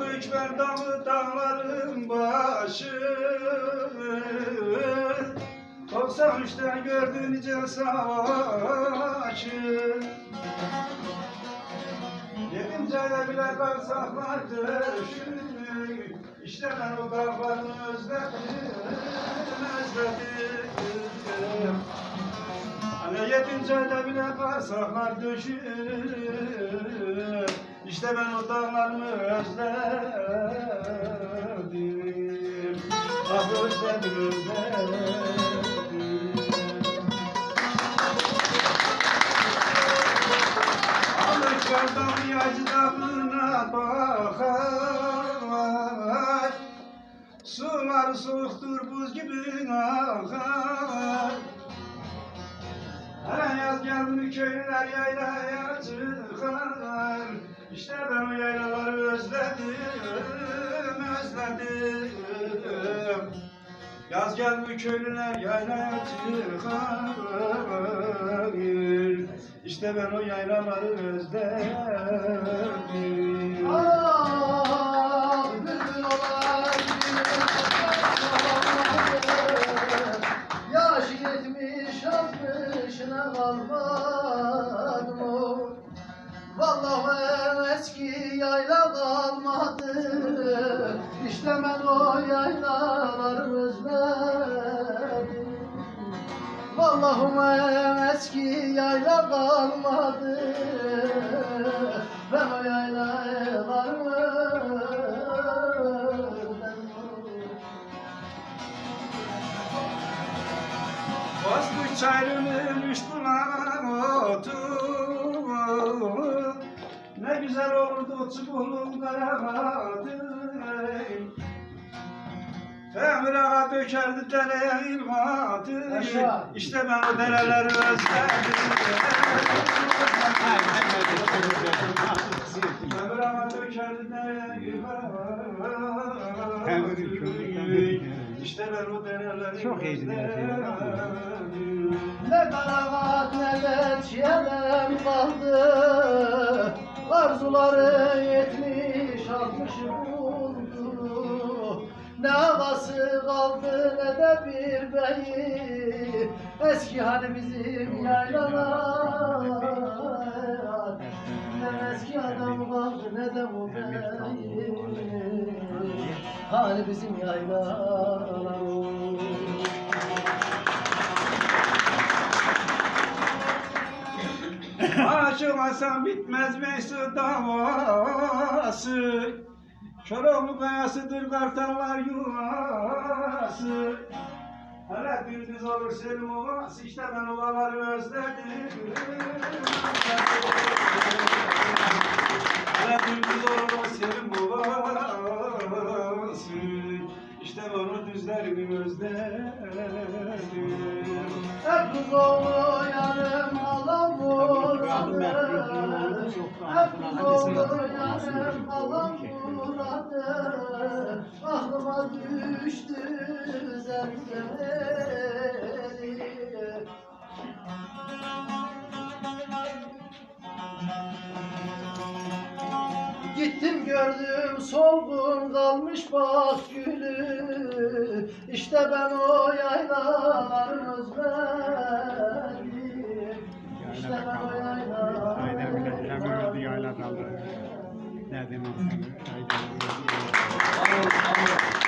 Göçmen dağı dağların başı. 93'ten gördün nice savaşı Yedinci ayda bile baksaklardı şimdi İşte ben o dağları özledim, özledim Yedinci ayda bile baksaklar döşür İşte ben o dağlarımı özledim. Ah özledim, özledim. Alışlardan yacı damına bakar. Sular soğuktur buz gibi akar Her yaz geldi köylüler yaylaya çıkar İşte ben o yaylaları özledim, özledim. Yaz geldi köylüler yaylaya çıkar İşte ben o yaylaları özledim. Ah, mı? Vallahi eski yayla kalmadı İşte ben o yaylaları özledim eski yayla kalmadı Ben o yaylaları özledim Bozdu çayrının üstüne otu Ne güzel olurdu çubuğun karamatı Emir ağa dökerdi dereye ilmatı. İşte ben o dereleri özledim. Emir ağa dökerdi dereye ilmatı İşte ben o dereleri Çok ya, özledim. Ne karavat çiğdem kaldı? Arzuları yetmiş altmışı buldu. Ne havası kaldı ne de bir beyi. Eski hani bizim yaylalar. Ne eski adam kaldı ne de bu beyi. Hani bizim yaylalar Aşık Hasan bitmez Mesut davası. Çorumlu kayasıdır kartallar yuvası. Hele gündüz olur senin ovası işte ben ovaları özledim. Hele gündüz olur senin ovası işte ben o düzlerimi özledim. Hep oğlu yarım Aklıma düştü zemzemeli Gittim gördüm solgun kalmış bak gülü. İşte ben o yaylaların özledim Saydam ile Şamil Rıdıya ile kaldı. Derdim olsun. Saydam Rıdıya ile kaldı.